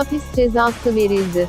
hapis cezası verildi.